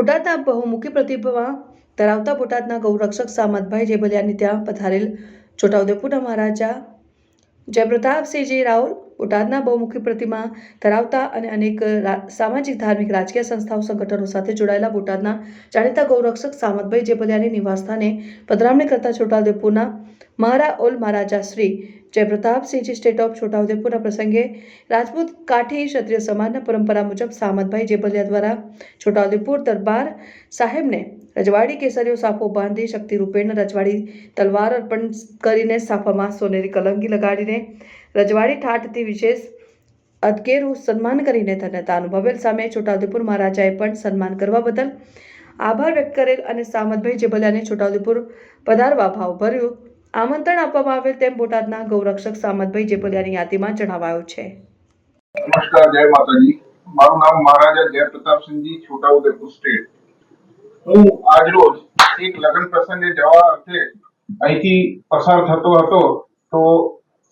બોટાદના બહુમુખી પ્રતિભા ધરાવતા બોટાદના ગૌરક્ષક સામતભાઈ જેબલિયાની ત્યાં પધારેલ છોટાઉદેપુરના મહારાજા જયપ્રતાપસિંહજી રાવલ બોટાદના બહુમુખી પ્રતિમા ધરાવતા અને અનેક સામાજિક, ધાર્મિક, રાજકીય સંસ્થાઓ, સંગઠનો સાથે જોડાયેલા બોટાદના જાણીતા ગૌરક્ષક સામતભાઈ જેબલિયાની નિવાસસ્થાને પધરામણી કરતા છોટાઉદેપુરના મહારા ઓલ મહારાજા શ્રી જયપ્રતાપસિંહજી સ્ટેટ ઓફ છોટાઉદેપુરના પ્રસંગે રાજપૂત કાઠી ક્ષત્રિય સમાજના પરંપરા મુજબ સામતભાઈ જેબલિયા દ્વારા છોટાઉદેપુર દરબાર સાહેબને રજવાડી કેસરીઓ સાફો બાંધી શક્તિ રૂપેણ રજવાડી તલવાર અર્પણ કરીને સાફામાં સોનેરી કલંગી લગાડીને રજવાડી ઠાઠથી વિશેષ અદકેરું સન્માન કરીને ધન્યતા અનુભવેલ સામે છોટાઉદેપુર મહારાજાએ પણ સન્માન કરવા બદલ આભાર વ્યક્ત કરેલ અને સામતભાઈ જેબલિયાને છોટાઉદેપુર પધારવા ભાવભર્યું આમંત્રણ આપવામાં આવેલ તેમ બોટાદના ગૌરક્ષક સામતભાઈ જેપલિયાની યાદીમાં જણાવાયું છે. નમસ્કાર, જય માતાજી. મારું નામ મહારાજા જય પ્રતાપસિંહજી છોટાઉદેપુર સ્ટેટ. હું આજરોજ એક લગ્ન પ્રસંગે જવા અર્થે અહીંથી પસાર થતો હતો, તો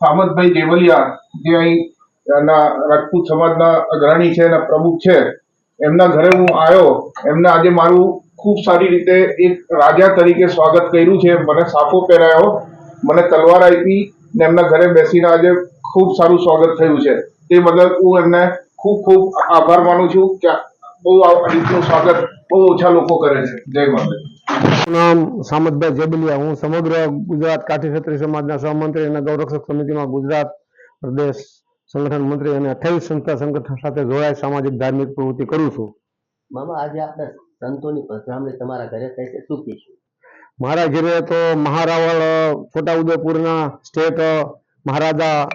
સામતભાઈ દેવલિયા જે અહીં રાજપૂત સમાજના અગ્રણી છે અને પ્રમુખ છે, એમના ઘરે હું આવ્યો, એમને આજે મારું ખૂબ સારી રીતે એક રાજા તરીકે સ્વાગત કર્યું છે. મને સાફો પહેરાયો, મને તલવાર આપી ને એમના ઘરે બેસીને આજે ખૂબ સારું સ્વાગત થયું છે. તે બદલ હું એમને ખૂબ ખૂબ આભાર માનું છું કે બહુ આ રીતનું સ્વાગત બહુ ઓછા લોકો કરે છે. જય માતા નામ સામતભાઈ જેબલિયા. હું સમગ્ર ગુજરાત કાઠી ક્ષત્રિય સમાજના સહમંત્રી અને ગૌરક્ષક સમિતિમાં ગુજરાત પ્રદેશ સંગઠન મંત્રી અને અઠ્યાવીસ સંસ્થા સંગઠન સાથે જોડાય સામાજિક ધાર્મિક પ્રવૃત્તિ કરું છું. મામા, આજે આપણે સંતોની પધરામણી તમારા ઘરે થાય છે. શું કહીશું? મારા ઘરે તો મહારાવળ, છોટાઉદેપુરના સ્ટેટ, મહારાજા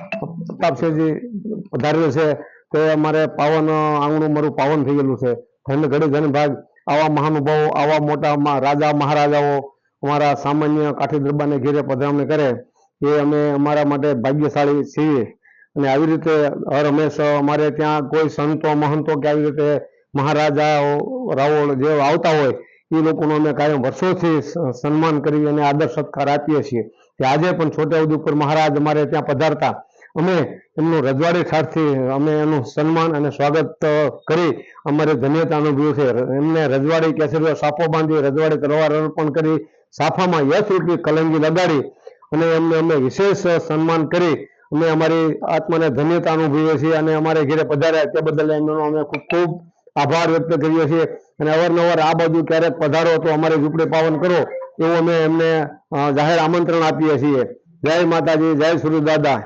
પ્રતાપસિંહજી પધારેલ છે. તે અમારે પાવન આંગણું મારું પાવન થઈ ગયેલું છે. ધન ઘડી ધન ભાગ. આવા મહાનુભાવો, આવા મોટા રાજા, મહારાજાઓ અમારા સામાન્ય કાઠી દરબારને ઘેરે પધરામણી કરે. એ અમે અમારા માટે ભાગ્યશાળી છીએ. અને આવી રીતે હર હંમેશા અમારે ત્યાં કોઈ સંતો, મહંતો કે આવી રીતે મહારાજાઓ, રાવણ જે આવતા હોય, એ લોકોનો અમે કાયમ વર્ષોથી સન્માન કરી અને આદર સત્કાર આપીએ છીએ. કે આજે પણ છોટાઉદેપુર મહારાજ અમારે ત્યાં પધારતા. અમે એમનું રજવાડી ઠારથી અમે એનું સન્માન અને સ્વાગત કરી અમારે ધન્યતા અનુભવ્યું છે. એમને રજવાડી કેસરીઓ સાફો બાંધી રજવાડી તલવાર અર્પણ કરી, સાફામાં યશ રૂપી કલંગી લગાડી અને એમને અમે વિશેષ સન્માન કરી અમે અમારી આત્માને ધન્યતા અનુભવીએ છીએ અને અમારે ઘરે પધાર્યા. તે બદલ એમનો અમે ખૂબ ખૂબ આભાર વ્યક્ત કરીએ છીએ. અને અવારનવાર આ બાજુ ક્યારેક પધારો તો અમારે ઝૂંપડી પાવન કરો એવું અમે એમને જાહેર આમંત્રણ આપીએ છીએ. જય માતાજી, જય સુરદાદા